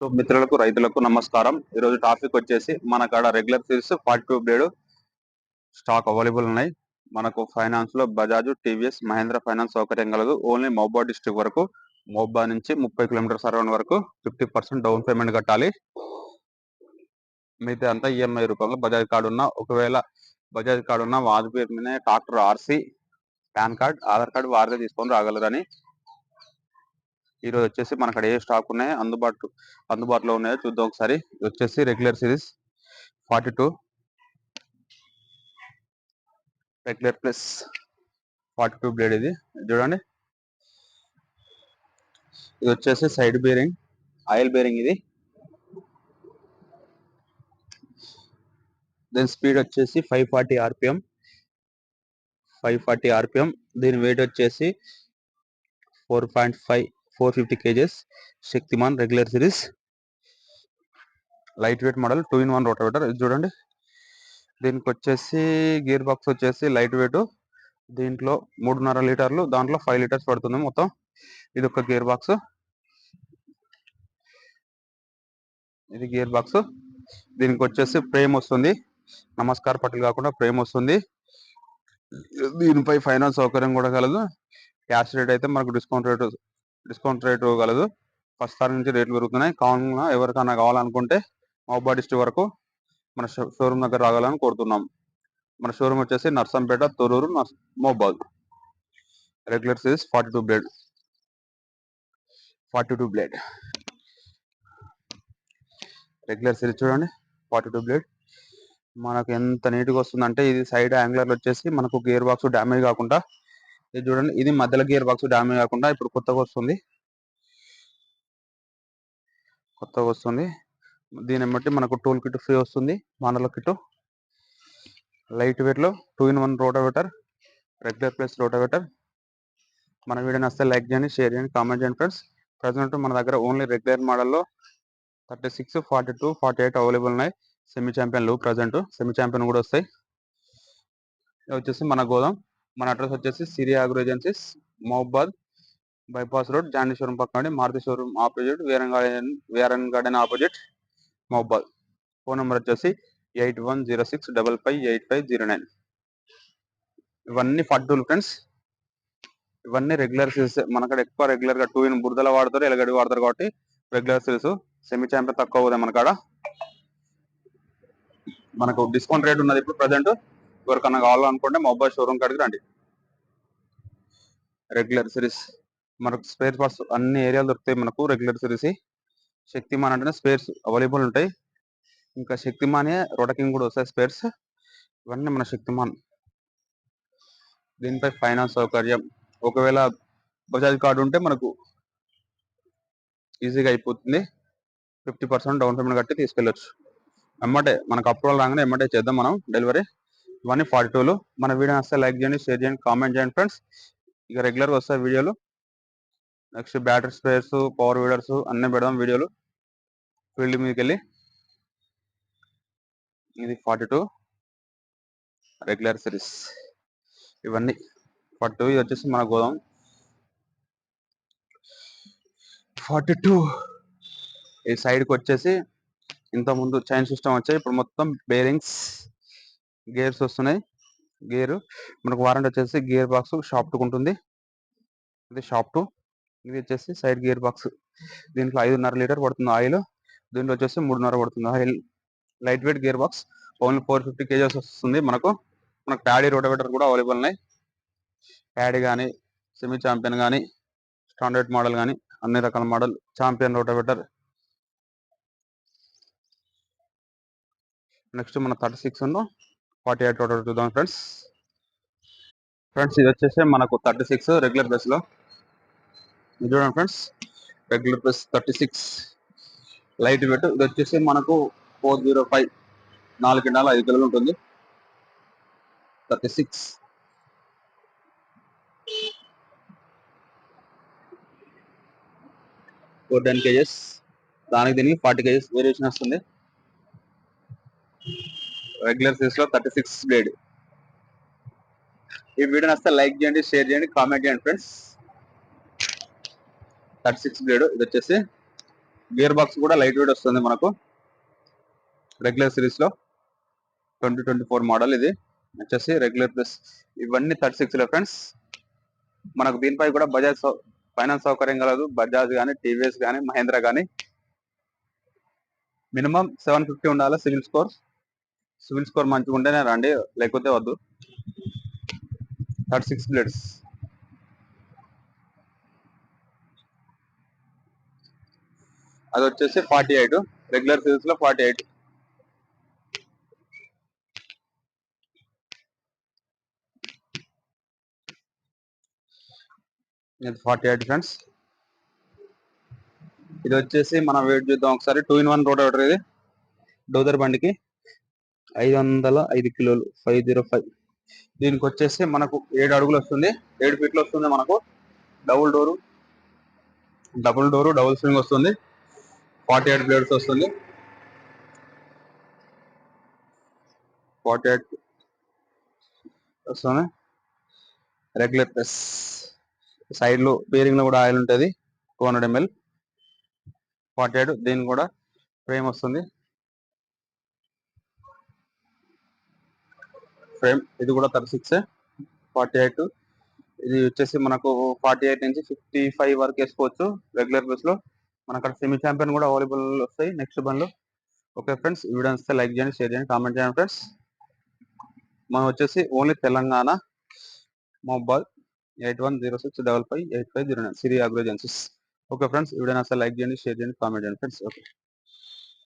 So మిత్రులకు రైతులకు నమస్కారం. ఈరోజు టాపిక్ వచ్చేసి మన కాడ regular series forty two blade stock available ఉన్నాయి. మనకు ఫైనాన్స్లో బజాజ్ టీవీఎస్ మహేంద్ర ఫైనాన్స్ సౌకర్యం కలదు. ఓన్లీ మౌబా డిస్ట్రిక్ట్ వరకు మహబూబా నుంచి ముప్పై కిలోమీటర్స్ అరౌండ్ వరకు ఫిఫ్టీ పర్సెంట్ డౌన్ పేమెంట్ కట్టాలి. మిగతా అంతా ఈఎంఐ రూపంలో బజాజ్ కార్డు ఉన్న ఒకవేళ బజాజ్ కార్డు ఉన్న వారి పేరు మీద tractor RC pan card Aadhaar card వారిదే తీసుకొని రాగలరని ఈ రోజు వచ్చేసి మన అక్కడ ఏ స్టాక్ ఉన్నాయో అందుబాటు అందుబాటులో ఉన్నాయో చూద్దాం ఒకసారి. ఇది వచ్చేసి regular series forty two. Regular plus forty two blade ఇది. ఇది చూడండి. ఇది వచ్చేసి సైడ్ బేరింగ్ ఆయిల్ బేరింగ్ ఇది. దీని స్పీడ్ వచ్చేసి five forty RPM. Five forty RPM. దీని వెయిట్ వచ్చేసి four point five four fifty kgs Shaktiman regular series light weight model two in one rotavator ఇది చూడండి. దీనికి వచ్చేసి గేర్ బాక్స్ వచ్చేసి లైట్ వెయిట్ దీంట్లో మూడున్నర లీటర్లు దాంట్లో ఫైవ్ లీటర్స్ పడుతుంది మొత్తం. ఇది ఒక గేర్ బాక్స్ ఇది గేర్ బాక్స్ దీనికి వచ్చేసి ఫ్రేమ్ వస్తుంది. నమస్కార్ పట్టులు కాకుండా ఫ్రేమ్ వస్తుంది. దీనిపై ఫైనాన్స్ సౌకర్యం కూడా కలదు. క్యాష్ రేట్ అయితే మనకు డిస్కౌంట్ రేట్ డిస్కౌంట్ రేట్ కలదు. ఫస్ట్ సార్ నుంచి రేట్లు పెరుగుతున్నాయి. కావున ఎవరికైనా కావాలనుకుంటే మహబూబా డిస్ట్రిక్ట్ వరకు మన షోరూమ్ దగ్గర రాగాలని కోరుతున్నాం. మన షోరూమ్ వచ్చేసి నర్సంపేట తొరూరు నర్స్ మహబాద్. Regular forty two blade forty two blade regular series చూడండి. ఫార్టీ టూ బ్లేడ్ మనకు ఎంత నీట్గా వస్తుందంటే ఇది సైడ్ యాంగులర్లు వచ్చేసి మనకు గేర్ బాక్స్ డ్యామేజ్ కాకుండా ఇది చూడండి ఇది మధ్యలో గేర్ బాక్స్ డ్యామేజ్ కాకుండా ఇప్పుడు కొత్తగా వస్తుంది. కొత్తగా వస్తుంది. దీన్ని బట్టి మనకు టూల్ కిట్ ఫ్రీ వస్తుంది మానల కిట్ లైట్ వెయిట్లో two in one rotavator regular plus rotavator మన వీడియో నస్తే లైక్ చేయండి షేర్ చేయండి కామెంట్ చేయండి ఫ్రెండ్స్ ప్రజెంట్ మన దగ్గర ఓన్లీ రెగ్యులర్ మోడల్లో thirty six forty two forty eight available ఉన్నాయి. సెమీ ఛాంపియన్లు ప్రజెంట్ సెమీ ఛాంపియన్ కూడా వస్తాయి. వచ్చేసి మన గోదాం. మన అడ్రస్ వచ్చేసి సిరి అగ్రో ఏజెన్సీస్ మహబాద్ బైపాస్ రోడ్ జాండేశ్వరం పక్కన మారుతి షోరూమ్ ఆపోజిట్ వేరన్ గార్డెన్ గార్డెన్ ఆపోజిట్ మహబాద్. ఫోన్ నెంబర్ వచ్చేసి eight one zero six double five eight five zero nine. ఇవన్నీ ఫడ్డూలు ఫ్రెండ్స్. ఇవన్నీ రెగ్యులర్ సిల్స్ మనకడ ఎక్కువ రెగ్యులర్గా టూ ఇన్ బురదల వాడతారు ఎలగడి వాడతారు కాబట్టి రెగ్యులర్ సిల్స్. సెమీ ఛాంపియన్ తక్కువ అవుతాయి మన కాడ. మనకు డిస్కౌంట్ రేట్ ఉన్నది ఇప్పుడు ప్రజెంట్. ఎవరికన్నా కావాలనుకుంటే మొబైల్ షోరూమ్ కాడికి రండి. రెగ్యులర్ సిరీస్ మనకు స్పేర్ పార్ట్స్ అన్ని ఏరియాలు దొరుకుతాయి మనకు రెగ్యులర్ సిరీస్ శక్తిమాన్ అంటేనే స్పేర్స్ అవైలబుల్ ఉంటాయి. ఇంకా శక్తిమానే రొటకింగ్ కూడా వస్తాయి స్పేర్స్ ఇవన్నీ మన శక్తిమాన్. దీనిపై ఫైనాన్స్ సౌకర్యం. ఒకవేళ బజాజ్ కార్డు ఉంటే మనకు ఈజీగా అయిపోతుంది. ఫిఫ్టీ పర్సెంట్ డౌన్ పేమెంట్ కట్టి తీసుకెళ్ళొచ్చు. ఎమ్మటే మనకు అప్రూవల్ రాగానే ఎమ్మటే చేద్దాం మనం డెలివరీ ఇవన్నీ ఫార్టీ టూలు మన వీడియో వస్తే లైక్ చేయండి షేర్ చేయండి కామెంట్ చేయండి ఫ్రెండ్స్. ఇక రెగ్యులర్గా వస్తాయి వీడియోలు. Next battery spares power weeders అన్నీ పెడదాం వీడియోలు. ఫీల్డ్ మీదకి వెళ్ళి ఇది ఫార్టీ టూ. Regular series. ఇవన్నీ. ఫార్టీ టూ ఇది వచ్చేసి మన గోదాం. Forty two. ఈ సైడ్కి వచ్చేసి ఇంతకుముందు చైన్ సిస్టమ్ వచ్చాయి. ఇప్పుడు మొత్తం బేరింగ్స్. గేర్స్ వస్తున్నాయి. గేర్ మనకు వారంటీ వచ్చేసి గేర్ బాక్స్ షాప్ టూ ఉంటుంది. ఇది షాప్ టూ. ఇది వచ్చేసి సైడ్ గేర్ బాక్స్. దీంట్లో ఐదున్నర లీటర్ పడుతుంది ఆయిల్. దీంట్లో వచ్చేసి మూడున్నర పడుతుంది oil. Light weight gear box. Only four fifty kgs వస్తుంది మనకు. మనకు ప్యాడీ రోటోవేటర్ కూడా అవైలబుల్ ఉన్నాయి. ప్యాడీ కానీ సెమీ ఛాంపియన్ కానీ స్టాండర్డ్ మోడల్ కానీ అన్ని రకాల మోడల్ ఛాంపియన్ రోటోవేటర్. నెక్స్ట్ మన థర్టీ సిక్స్ ఉన్న. ఫార్టీ ఎయిట్ రోటోవేటర్ చూద్దాం ఫ్రెండ్స్ ఫ్రెండ్స్ ఇది వచ్చేసి మనకు థర్టీ సిక్స్ రెగ్యులర్ బేస్లో. ఇది చూడండి friends regular base thirty six light weight ఇది వచ్చేసి మనకు ఫోర్ జీరో ఫైవ్ నాలుగు కింటాల ఐదు కిలోలు ఉంటుంది. Thirty six four ten kgs దానికి దీనికి ఫార్టీ కేజెస్ వేరియేషన్ వస్తుంది. రెగ్యులర్ సిరీస్లో థర్టీ సిక్స్ బ్లేడ్ ఈ వీడియో నచ్చితే లైక్ చేయండి షేర్ చేయండి కామెంట్ చేయండి ఫ్రెండ్స్ థర్టీ సిక్స్ బ్లేడ్ ఇది వచ్చేసి గేర్ బాక్స్ కూడా లైట్ వెయిట్ వస్తుంది మనకు. రెగ్యులర్ సిరీస్లో ట్వంటీ ట్వంటీ ఫోర్ మోడల్ ఇది. వచ్చేసి రెగ్యులర్ ప్లస్ ఇవన్నీ థర్టీ సిక్స్ ఫ్రెండ్స్ మనకు దీనిపై కూడా బజాజ్ ఫైనాన్స్ సౌకర్యం కలదు. బజాజ్ కానీ టీవీఎస్ కానీ మహేంద్ర కానీ మినిమం సెవెన్ ఫిఫ్టీ ఉండాలి సివిల్ స్కోర్. సివిల్ స్కోర్ మంచిగా ఉంటేనే రండి లేకపోతే వద్దు. థర్టీ సిక్స్ ప్లేట్స్ అది వచ్చేసి ఫార్టీ ఎయిట్. రెగ్యులర్ సిరీస్లో ఫార్టీ ఎయిట్. ఇది ఫార్టీ ఎయిట్ ఫ్రెండ్స్. ఇది వచ్చేసి మనం వెయిట్ చూద్దాం ఒకసారి. టూ ఇన్ వన్ రోడ్ ఇది. డోదర్ బండికి. ఐదు వందల ఐదు కిలోలు ఫైవ్ జీరో ఫైవ్. దీనికి వచ్చేసి మనకు ఏడు అడుగులు వస్తుంది. ఏడు ఫీట్లు వస్తుంది మనకు. Double door double door double spring వస్తుంది. ఫార్టీ ఎయిట్ బ్లేడ్స్ వస్తుంది. ఫార్టీ ఎయిట్ వస్తుంది. రెగ్యులర్ ప్లస్ సైడ్లో బేరింగ్లో కూడా ఆయిల్ ఉంటుంది. Two hundred ML. Forty eight దీనికి కూడా ఫ్రేమ్ వస్తుంది. ఫ్రేమ్ ఇది కూడా థర్టీ సిక్స్ ఫార్టీ ఎయిట్. ఇది వచ్చేసి మనకు ఫార్టీ ఎయిట్ నుంచి ఫిఫ్టీ ఫైవ్ వరకు వేసుకోవచ్చు రెగ్యులర్ బస్లో మన అక్కడ సెమీ ఛాంపియన్ కూడా అవైలబుల్ వస్తాయి నెక్స్ట్ బండ్లు. ఓకే ఫ్రెండ్స్ ఈ వీడియో వస్తే లైక్ చేయండి షేర్ చేయండి కామెంట్ చేయండి ఫ్రెండ్స్ మనం వచ్చేసి only Telangana mobile eight one zero six double five eight five zero nine Siri agro agencies okay friends ఈ వీడియో వస్తే లైక్ చేయండి షేర్ చేయండి కామెంట్ చేయండి ఫ్రెండ్స్ ఓకే